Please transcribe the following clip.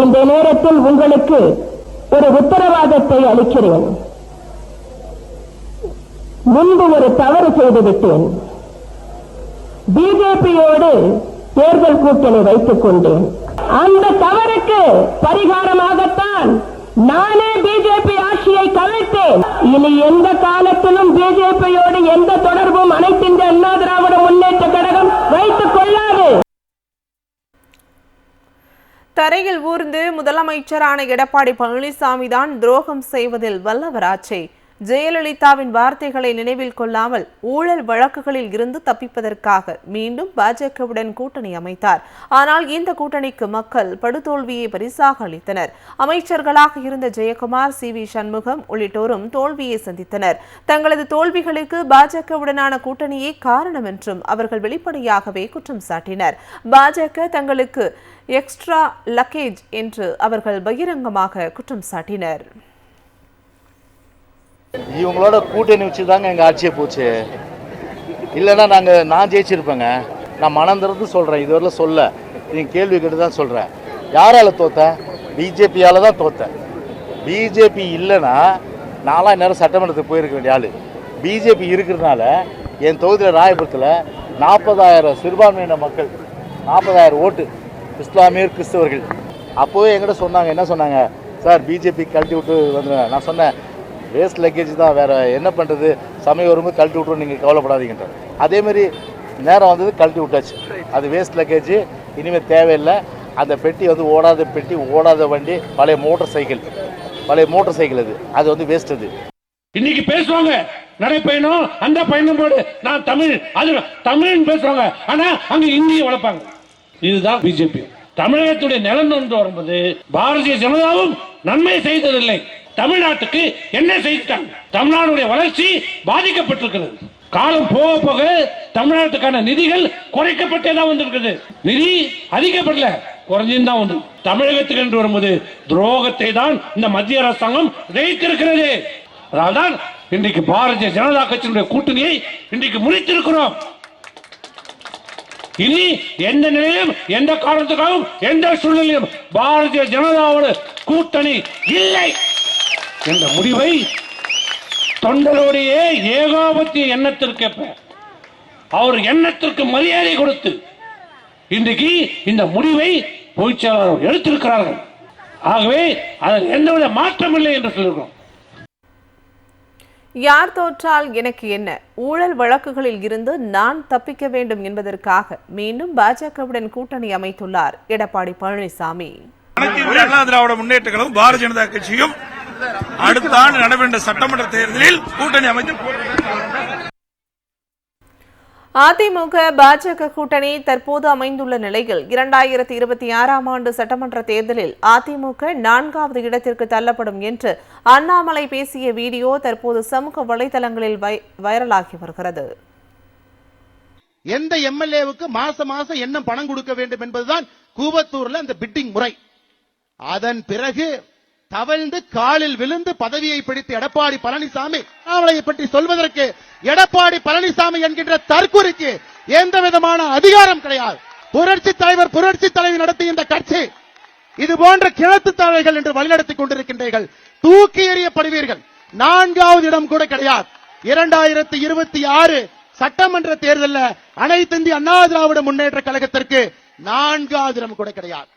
இந்த நேரத்தில் உங்களுக்கு ஒரு உத்தரவாதத்தை அளிக்கிறேன். முன்பு ஒரு தவறு செய்துவிட்டேன் பிஜேபியோடு தேர்தல் கூட்டணி வைத்துக் கொண்டேன். அந்த தவறுக்கு பரிகாரமாகத்தான் நானே பிஜேபி ஆட்சியை கவிழ்த்தேன் இனி எந்த காலத்திலும் பிஜேபியோடு எந்த தொடர்பும் அனைத்து இந்த அண்ணா திராவிட முன்னேற்ற கழகம் வைத்துக் கொள்ளாது தரையில் ஊர்ந்து முதலமைச்சரான எடப்பாடி பழனிசாமி தான் துரோகம் செய்வதில் வல்லவராச்சே. ஜெயலலிதாவின் வார்த்தைகளை நினைவில் கொள்ளாமல் ஊழல் வழக்குகளில் இருந்து தப்பிப்பதற்காக மீண்டும் பாஜகவுடன் கூட்டணி அமைத்தார். ஆனால் இந்த கூட்டணிக்கு மக்கள் படுதோல்வியை பரிசாக அளித்தனர். அமைச்சர்களாக இருந்த ஜெயக்குமார் சி. வி. சண்முகம் உள்ளிட்டோரும் தோல்வியை சந்தித்தனர். தங்களது தோல்விகளுக்கு பாஜகவுடனான கூட்டணியே காரணம் என்றும் அவர்கள் வெளிப்படையாகவே குற்றம் சாட்டினர். பாஜக தங்களுக்கு எக்ஸ்ட்ரா லக்கேஜ் என்று அவர்கள் பகிரங்கமாக குற்றம் சாட்டினர். இவங்களோட கூட்டணி வச்சு தாங்க எங்கள் ஆட்சியே போச்சு. இல்லைன்னா நாங்கள் நான் ஜெயிச்சிருப்பேங்க. நான் மனம் திறந்து சொல்கிறேன் இதுவரையிலும் சொல்ல. நீங்கள் கேள்வி கேட்டு தான் சொல்கிறேன் யாரால் தோத்தேன் பிஜேபியால் தான் தோத்தேன் பிஜேபி இல்லைன்னா நான்லாம் நேரம் சட்டமன்றத்துக்கு போயிருக்க வேண்டிய ஆள். பிஜேபி இருக்கிறதுனால என் தொகுதியில் ராயபுரத்தில் நாற்பதாயிரம் சிறுபான்மையின மக்கள் நாற்பதாயிரம் ஓட்டு இஸ்லாமியர் கிறிஸ்தவர்கள். அப்போவே என்கிட்ட சொன்னாங்க. என்ன சொன்னாங்க? சார் பிஜேபி கழட்டி விட்டு வந்துடுவேன் நான் சொன்னேன் வேஸ்ட் லக்கேஜ் தான் வேறு என்ன பண்ணுறது சமயம் வரும்போது கழட்டி விட்ருவோம் நீங்கள் கவலைப்படாதீங்கன்றார் அதேமாரி நேரம் வந்தது கழட்டி விட்டாச்சு. அது வேஸ்ட் லக்கேஜ் இனிமேல் தேவையில்லை. அந்த பெட்டி வந்து ஓடாத பெட்டி ஓடாத வண்டி பழைய மோட்டர் சைக்கிள் பழைய மோட்டர் சைக்கிள் அது. அது வந்து வேஸ்ட் அது. இன்னைக்கு பேசுவாங்க. நடைப்பயணம் அந்த பயணம் போடு. நான் தமிழ் அது தமிழ்னு பேசுவாங்க. ஆனா அங்க இந்திய வளர்ப்பாங்க. இதுதான் பிஜேபி தமிழகத்துடைய நிலம் என்று வரும்போது பாரதிய ஜனதாவும் நன்மை செய்ததில்லை. தமிழ்நாட்டுக்கு என்ன செய்தாங்க தமிழ்நாடுடைய வளர்ச்சி பாதிக்கப்பட்டிருக்கிறது. காலம் போக போக தமிழ்நாட்டுக்கான நிதிகள் குறைக்கப்பட்டே தான் வந்திருக்குது. நிதி அதிகப்படல குறைஞ்சுன்னு தான் வந்து தமிழகத்துக்கு என்று வரும்போது துரோகத்தை தான் இந்த மத்திய அரசாங்கம் ஜெயித்திருக்கிறது அதனால்தான் இன்றைக்கு பாரதிய ஜனதா கட்சியினுடைய கூட்டணியை இன்றைக்கு முடித்திருக்கிறோம் இனி எந்த நிலையிலும் எந்த காரணத்துக்காகவும் எந்த சூழ்நிலையும் பாரதிய ஜனதாவோட கூட்டணி இல்லை. என்ற முடிவை தொண்டருடைய ஏகாபத்திய எண்ணத்திற்கு அவர் எண்ணத்திற்கு மரியாதை கொடுத்து இன்றைக்கு இந்த முடிவை பொதுச்செயலாளர் எடுத்திருக்கிறார்கள். ஆகவே அதில் எந்தவித மாற்றம் இல்லை என்று சொல்லியிருக்கிறோம். யார் தோற்றால் எனக்கு என்ன? ஊழல் வழக்குகளில் இருந்து நான் தப்பிக்க வேண்டும் என்பதற்காக மீண்டும் பாஜகவுடன் கூட்டணி அமைத்துள்ளார் எடப்பாடி பழனிசாமி. திராவிட முன்னேற்ற கழகம் பாரதிய ஜனதா கட்சியும் அடுத்த ஆண்டு நடைபெற்ற சட்டமன்ற தேர்தலில் கூட்டணி அமைத்து அதிமுக பாஜக கூட்டணி தற்போது அமைந்துள்ள நிலையில் இரண்டாயிரத்தி இருபத்தி ஆறாம் ஆண்டு சட்டமன்ற தேர்தலில் அதிமுக நான்காவது இடத்திற்கு தள்ளப்படும் என்று அண்ணாமலை பேசிய வீடியோ தற்போது சமூக வலைதளங்களில் வைரலாகி வருகிறது. எந்த எம்எல்ஏவுக்கு மாசம் மாசம் என்ன பணம் கொடுக்க வேண்டும் என்பதுதான் கூவத்தூர்ல அந்த பிட்டிங் முறை. அதன் பிறகு தவழ்ந்து காலில் விழுந்து பதவியை பிடித்து எடப்பாடி பழனிசாமி அண்ணாமலையை பற்றி சொல்வதற்கு எடப்பாடி பழனிசாமி என்கின்ற தற்குறிக்கு எந்த விதமான அதிகாரம் கிடையாது. புரட்சி தலைவர் புரட்சி தலைவி நடத்திய இந்த கட்சி. இது போன்ற கிணத்து தலைவர்கள் என்று வழிநடத்திக் கொண்டிருக்கின்றீர்கள். தூக்கி எறியப்படுவீர்கள். நான்காவது இடம் கூட கிடையாது. இரண்டாயிரத்தி இருபத்தி ஆறு சட்டமன்ற தேர்தலில் அனைத்து இந்திய அண்ணா திராவிட முன்னேற்ற கழகத்திற்கு நான்காவது இடம் கூட கிடையாது.